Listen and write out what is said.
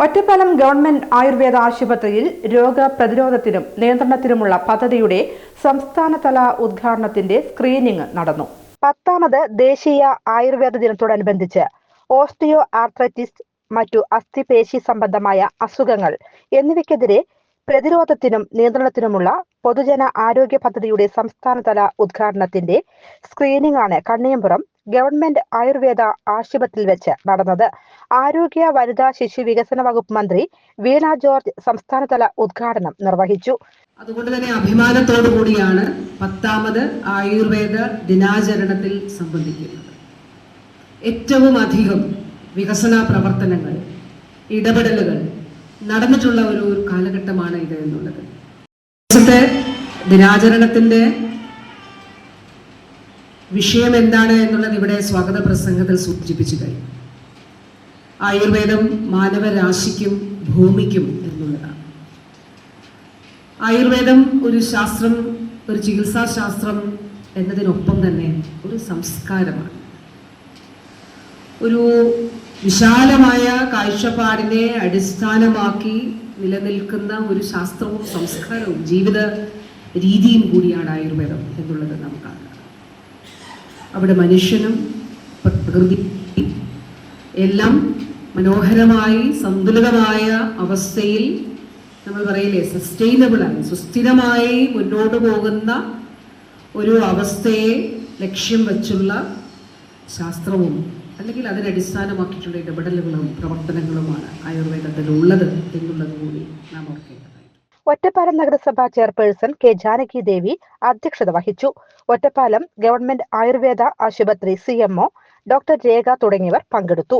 Ottapalam government Ayurveda ആശുപത്രിയിൽ രോഗപ്രതിരോധത്തിനും നിയന്ത്രണത്തിനുമുള്ള പദ്ധതിയുടെ സംസ്ഥാനതല ഉദ്ഘാടനത്തിന്റെ സ്ക്രീനിംഗ് നടന്നു. പത്താമത് ദേശീയ ആയുർവേദ ദിനത്തോടനുബന്ധിച്ച് ഓസ്റ്റിയോ ആർത്രൈറ്റിസ് മറ്റു അസ്ഥിപേശി സംബന്ധമായ അസുഖങ്ങൾ എന്നിവയ്ക്കെതിരെ പ്രതിരോധത്തിനും നിയന്ത്രണത്തിനുമുള്ള പൊതുജന ആരോഗ്യ പദ്ധതിയുടെ സംസ്ഥാനതല ഉദ്ഘാടനത്തിന്റെ സ്ക്രീനിംഗ് ആണ് കണ്ണിയമ്പുറം ഗവൺമെന്റ് ആയുർവേദ ആശുപത്രിയിൽ വെച്ച് നടന്നത്. ആരോഗ്യ വനിതാ ശിശു വികസന വകുപ്പ് മന്ത്രി വീണ ജോർജ് സംസ്ഥാനതല ഉദ്ഘാടനം നിർവഹിച്ചു. അതുകൊണ്ട് തന്നെ അഭിമാനത്തോടു കൂടിയാണ് പത്താമത് ആയുർവേദ ദിനാചരണത്തിൽ സംബന്ധിക്കുന്നത്. ഏറ്റവും അധികം വികസന പ്രവർത്തനങ്ങൾ ഇടപെടലുകൾ നടന്നിട്ടുള്ള ഒരു കാലഘട്ടമാണ് ഇത് എന്നുള്ളത്. ദിനാചരണത്തിന്റെ വിഷയം എന്താണ് എന്നുള്ളത് ഇവിടെ സ്വാഗത പ്രസംഗത്തിൽ സൂചിപ്പിച്ചു കഴിഞ്ഞു. ആയുർവേദം മാനവരാശിക്കും ഭൂമിക്കും എന്നുള്ളതാണ്. ആയുർവേദം ഒരു ശാസ്ത്രം ഒരു ചികിത്സാശാസ്ത്രം എന്നതിനൊപ്പം തന്നെ ഒരു സംസ്കാരമാണ്. ഒരു വിശാലമായ കാഴ്ചപ്പാടിനെ അടിസ്ഥാനമാക്കി നിലനിൽക്കുന്ന ഒരു ശാസ്ത്രവും സംസ്കാരവും ജീവിത രീതിയും കൂടിയാണ് ആയുർവേദം എന്നുള്ളത് നമുക്കറിയാം. അവിടെ മനുഷ്യനും പ്രകൃതി എല്ലാം മനോഹരമായി സന്തുലിതമായ അവസ്ഥയിൽ നമ്മൾ പറയില്ലേ സസ്റ്റൈനബിൾ ആണ് സുസ്ഥിരമായി മുന്നോട്ട് പോകുന്ന ഒരു അവസ്ഥയെ ലക്ഷ്യം വച്ചുള്ള ശാസ്ത്രവും അല്ലെങ്കിൽ അതിനടിസ്ഥാനമാക്കിയിട്ടുള്ള ഇടപെടലുകളും പ്രവർത്തനങ്ങളുമാണ് ആയുർവേദത്തിൽ ഉള്ളത് എന്നുള്ളത് കൂടി നാം ഓർക്കേണ്ടതായിട്ട് ഒറ്റപ്പാലം നഗരസഭാ ചെയർപേഴ്സൺ കെ ജാനകി ദേവി അധ്യക്ഷത വഹിച്ചു. ഒറ്റപ്പാലം ഗവൺമെന്റ് ആയുർവേദ ആശുപത്രി സി ഡോക്ടർ രേഖ തുടങ്ങിയവർ പങ്കെടുത്തു.